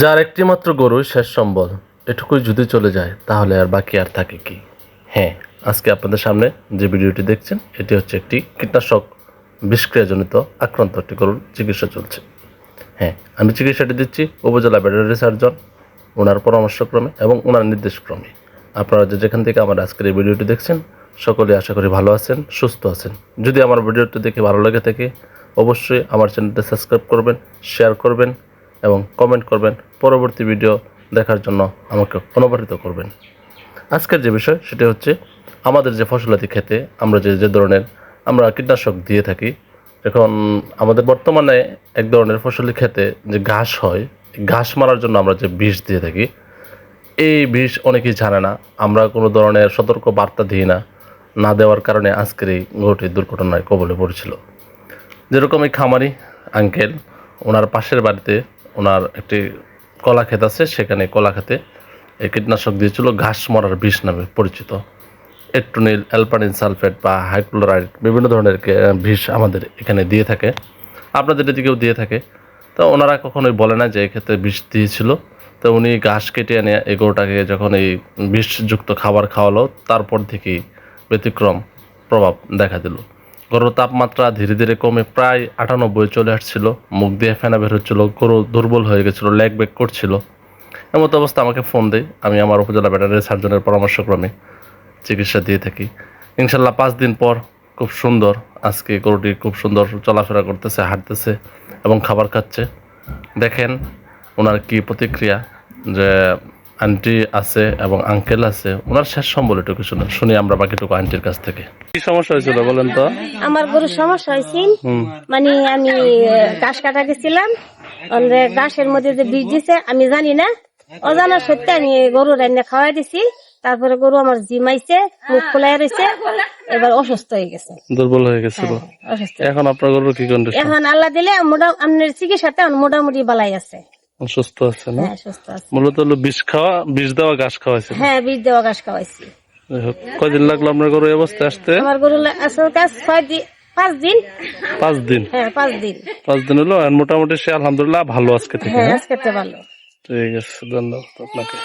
যার একটি মাত্র গরু শেষ সম্বল এটুকুই যদি চলে যায়, তাহলে আর বাকি আর থাকে কি? হ্যাঁ আজকে আপনাদের সামনে যে ভিডিওটি দেখছেন, এটি হচ্ছে একটি কীটনাশক বিষক্রিয়াজনিত আক্রান্ত একটি গরুর চিকিৎসা চলছে। হ্যাঁ আমি চিকিৎসাটি দিচ্ছি উপজেলা ভেটেরিনারি সার্জন, ওনার পরামর্শক্রমে এবং ওনার নির্দেশক্রমে। আপনারা যে যেখান থেকে আমার আজকের এই ভিডিওটি দেখছেন সকলে আশা করি ভালো আছেন, সুস্থ আছেন। যদি আমার ভিডিওটি দেখে ভালো লেগে থাকে, অবশ্যই আমার চ্যানেলটি সাবস্ক্রাইব করবেন, শেয়ার করবেন এবং কমেন্ট করবেন। পরবর্তী ভিডিও দেখার জন্য আমাকে অনুপ্রাণিত করবেন। আজকের যে বিষয়, সেটা হচ্ছে আমাদের যে ফসলাতি খেতে আমরা যে যে ধরনের আমরা কীটনাশক দিয়ে থাকি, এখন আমাদের বর্তমানে এক ধরনের ফসলি খেতে যে ঘাস হয়, ঘাস মারার জন্য আমরা যে বিষ দিয়ে থাকি, এই বিষ অনেকেই জানে না। আমরা কোনো ধরনের সতর্ক বার্তা দিই না। না দেওয়ার কারণে আজকের এই গরুটি দুর্ঘটনায় কবলে পড়েছিল। যেরকম এই খামারি আঙ্কেল ওনার পাশের বাড়িতে ওনার একটি কলা ক্ষেত আছে, সেখানে কলা খেতে এই কীটনাশক দিয়েছিল ঘাস মরার বিষ নামে পরিচিত। এট্রোনিল অ্যালপানিন সালফেট বা হাইক্লোরাইড বিভিন্ন ধরনের বিষ আমাদের এখানে দিয়ে থাকে। আপনাদের এদিকেও দিয়ে থাকে। তো ওনারা কখনোই বলে না যে এক্ষেত্রে বিষ দিয়েছিল। তো উনি ঘাস কেটে এনে এই গরুটাকে যখন এই বিষযুক্ত খাবার খাওয়ালো, তারপর থেকেই ব্যতিক্রম প্রভাব দেখা দিল। গরুর তাপমাত্রা ধীরে ধীরে কমে প্রায় আটানব্বই চলে আসছিল। মুখ দিয়ে ফেনা বের হচ্ছিল, গরু দুর্বল হয়ে গেছিল, লেগ ব্যাক করছিল। এমতো অবস্থা আমাকে ফোন দেয়। আমি আমার উপজেলা ভেটেরিনারি সার্জনের পরামর্শক্রমে চিকিৎসা দিয়ে থাকি। ইনশাল্লাহ পাঁচ দিন পর খুব সুন্দর। আজকে গরুটি খুব সুন্দর চলাফেরা করতেছে, হাঁটতেছে এবং খাবার খাচ্ছে। দেখেন ওনার কি প্রতিক্রিয়া যে আন্টি আছে এবং আঙ্কেল আছে ওনার শেষ সম্বল এটুকু শুনে শুনি আমরা বাকিটুকু আন্টির কাছ থেকে। কি সমস্যা হয়েছিল বলেন তো? আমার গরুর সমস্যা হয়েছিল মানে আমি ঘাস কাটা গেছিলাম ঘাসের মধ্যে যে বীজ দিছে আমি জানি না। অজানা সত্যি আমি গরু রান্না খাওয়াই দিছি তারপরে গরু আমার জিমাইছে মুখ খোলাই রয়েছে এবার অসুস্থ হয়ে গেছে। দুর্বল হয়ে গেছিল। অসুস্থ। এখন আপনার গরুর কি কন্ডিশন এখন আল্লাহ দিলে মোটা আপনার চিকিৎসাতে মোটামুটি বালাই আছে। সুস্থ আছে না? হ্যাঁ সুস্থ আছে। মূলত হলো বিষ খাওয়া বিষ দেওয়া ঘাস খাওয়াইছে হ্যাঁ বিষ দেওয়া ঘাস খাওয়াইছি। কদিন লাগল আপনার গরু অবস্থা আসতে? আমার গরু আসলে কাজ ছয় দিন পাঁচ দিন। পাঁচ দিন? হ্যাঁ পাঁচ দিন। পাঁচ দিন হলো মোটামুটি সে আলহামদুলিল্লাহ ভালো আজকে থেকে হ্যাঁ? আজকে ভালো। ঠিক আছে ধন্যবাদ আপনাকে।